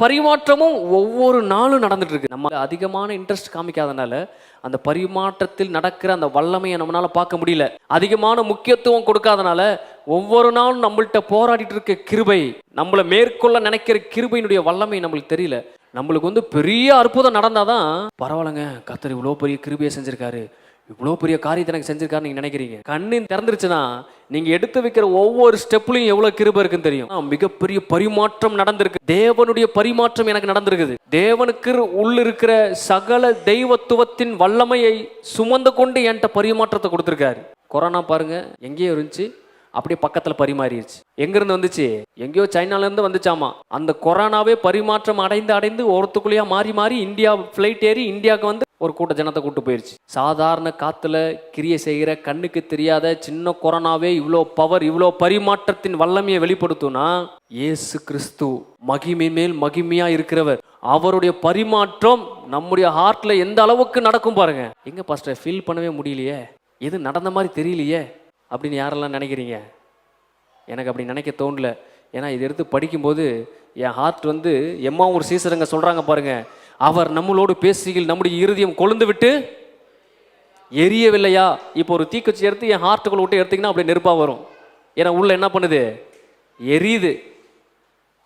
பரிமாற்றமும் ஒவ்வொரு நாளும் நடந்துட்டு இருக்கு நம்ம அதிகமான இன்ட்ரெஸ்ட் காமிக்காதனால அந்த பரிமாற்றத்தில் நடக்கிற அந்த வல்லமையை நம்மளால பார்க்க முடியல. அதிகமான முக்கியத்துவம் கொடுக்காதனால ஒவ்வொரு நாளும் நம்மள்கிட்ட போராடிட்டு இருக்க கிருபை நம்மளை மேற்கொள்ள நினைக்கிற கிருபையினுடைய வல்லமை நம்மளுக்கு தெரியல. நம்மளுக்கு வந்து பெரிய அற்புதம் நடந்தாதான் பரவாயில்லைங்க கத்தர் இவ்வளோ பெரிய கிருபையை செஞ்சிருக்காரு. இவ்வளோ பெரிய காரியத்தை எனக்கு செஞ்சிருக்காரு நீங்க நினைக்கிறீங்க? கண்ணு திறந்துருச்சுன்னா நீங்க எடுத்து வைக்கிற ஒவ்வொரு ஸ்டெப்லையும் எவ்வளவு கிருப இருக்குன்னு தெரியும். மிகப்பெரிய பரிமாற்றம் நடந்திருக்கு. தேவனுடைய பரிமாற்றம் எனக்கு நடந்திருக்குது. தேவனுக்கு உள்ள இருக்கிற சகல தெய்வத்துவத்தின் வல்லமையை சுமந்து கொண்டு என்கிட்ட பரிமாற்றத்தை கொடுத்துருக்காரு. கொரோனா பாருங்க எங்கேயோ இருந்துச்சு அப்படியே பக்கத்துல பரிமாறிடுச்சு. எங்கிருந்து வந்துச்சு? எங்கேயோ சைனால இருந்து வந்துச்சாமா? அந்த கொரோனாவே பரிமாற்றம் அடைந்து அடைந்து ஒருத்துக்குள்ளேயா மாறி மாறி இந்தியா ஃப்ளைட் ஏறி இந்தியாவுக்கு வந்து ஒரு கூட்ட ஜனத்தை கூட்டு போயிருச்சு. சாதாரண காத்துல கிரியை செய்கிற கண்ணுக்கு தெரியாத சின்ன கொரோனாவே இவ்வளோ பவர் இவ்வளோ பரிமாற்றத்தின் வல்லமையை வெளிப்படுத்தும்னா இயேசு கிறிஸ்து மகிமை மேல் மகிமையா இருக்கிறவர். அவருடைய பரிமாற்றம் நம்முடைய ஹார்ட்ல எந்த அளவுக்கு நடக்கும் பாருங்க. எங்க பாஸ்டர் ஃபீல் பண்ணவே முடியலையே? எது நடந்த மாதிரி தெரியலையே? அப்படின்னு யாரெல்லாம் நினைக்கிறீங்க? எனக்கு அப்படி நினைக்க தோணல. ஏன்னா இதை எடுத்து படிக்கும்போது என் ஹார்ட் வந்து எம்மா ஒரு சீசருங்க சொல்றாங்க பாருங்க. அவர் நம்மளோடு பேசுகையில் நம்முடைய இருதயம் கொழுந்து விட்டு எரியவில்லையா? இப்போ ஒரு தீக்கச்சி எடுத்து என் ஹார்ட்டுக்குள்ள விட்டு எடுத்தீங்கன்னா அப்படியே நெருப்பாக வரும். ஏன்னா உள்ள என்ன பண்ணுது? எரியுது.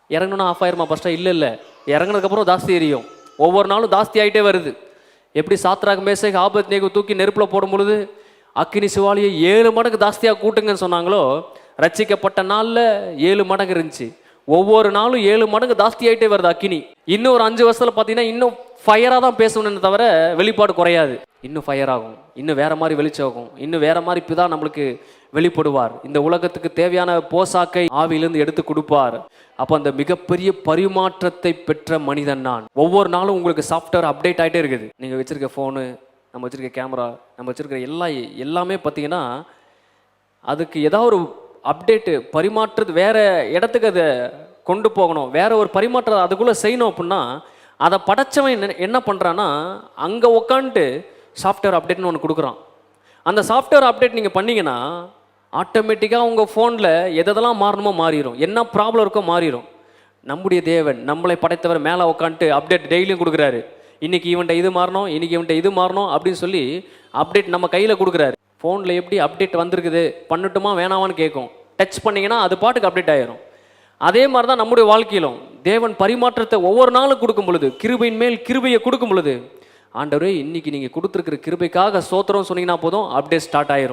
இறங்கணும்னா ஆஃப் ஆயிருமா? ஃபஸ்ட்டாக இல்லை இல்லை. இறங்குனதுக்கப்புறம் ஜாஸ்தி எரியும். ஒவ்வொரு நாளும் ஜாஸ்தி ஆகிட்டே வருது. எப்படி சாத்ராக் மேசைக்கு ஆபத் நேகு தூக்கி நெருப்பில் போடும் பொழுது அக்கினி சிவாலியை ஏழு மடங்கு ஜாஸ்தியாக கூட்டுங்கன்னு சொன்னாங்களோ ரட்சிக்கப்பட்ட நாளில் ஏழு மடங்கு இருந்துச்சு. ஒவ்வொரு நாளும் ஏழு மடங்கு ஜாஸ்தி ஆகிட்டே வருது அக்கினி. இன்னும் ஒரு அஞ்சு வருஷத்தில் பார்த்தீங்கன்னா இன்னும் ஃபயராக தான் பேசணும்னு தவிர வெளிப்பாடு குறையாது. இன்னும் ஃபயர் ஆகும். இன்னும் வேற மாதிரி வெளிச்சாகும் இன்னும் வேற மாதிரி இப்போ தான் நம்மளுக்கு வெளிப்படுவார். இந்த உலகத்துக்கு தேவையான போசாக்கை ஆவியிலிருந்து எடுத்து கொடுப்பார். அப்போ அந்த மிகப்பெரிய பரிமாற்றத்தை பெற்ற மனிதன் நான். ஒவ்வொரு நாளும் உங்களுக்கு சாஃப்ட்வேர் அப்டேட் ஆகிட்டே இருக்குது. நீங்கள் வச்சுருக்க ஃபோனு நம்ம வச்சுருக்க கேமரா நம்ம வச்சுருக்க எல்லா எல்லாமே பார்த்தீங்கன்னா அதுக்கு ஏதாவது ஒரு அப்டேட்டு பரிமாற்றது வேறு இடத்துக்கு அதை கொண்டு போகணும். வேற ஒரு பரிமாற்றம் அதுக்குள்ளே செய்யணும் அப்படின்னா அதை படைச்சவன் என்ன- என்ன பண்ணுறான்னா அங்கே உக்காந்துட்டு சாஃப்ட்வேர் அப்டேட்னு ஒன்று கொடுக்குறான். அந்த சாஃப்ட்வேர் அப்டேட் நீங்கள் பண்ணிங்கன்னா ஆட்டோமேட்டிக்காக உங்கள் ஃபோனில் எதெல்லாம் மாறணுமோ மாறிடும் என்ன ப்ராப்ளம் இருக்கோ மாறிடும் நம்முடைய தேவன் நம்மளை படைத்தவர் மேலே உட்காந்துட்டு அப்டேட் டெய்லியும் கொடுக்குறாரு. இன்றைக்கி இவன்ட்ட இது மாறணும் இன்றைக்கி இவன்ட்ட இது மாறணும் அப்படின்னு சொல்லி அப்டேட் நம்ம கையில் கொடுக்குறாரு. ஃபோனில் எப்படி அப்டேட் வந்திருக்குது பண்ணட்டுமா வேணாமான்னு கேட்கும் டச் பண்ணிங்கன்னா அது பாட்டுக்கு அப்டேட் ஆயிரும். அதே மாதிரி தான் நம்முடைய வாழ்க்கையிலும். தேவன் பரிமாற்றத்தை ஒவ்வொரு நாளும் கொடுக்கும் பொழுது கிருபையின் மேல் கிருபையை கொடுக்கும் பொழுது ஆண்டவரே இன்னைக்கு நீங்கள் கொடுத்துருக்கிற கிருபைக்காக சோத்திரம் சொன்னீங்கன்னா போதும் அப்டேட் ஸ்டார்ட் ஆயிரும்.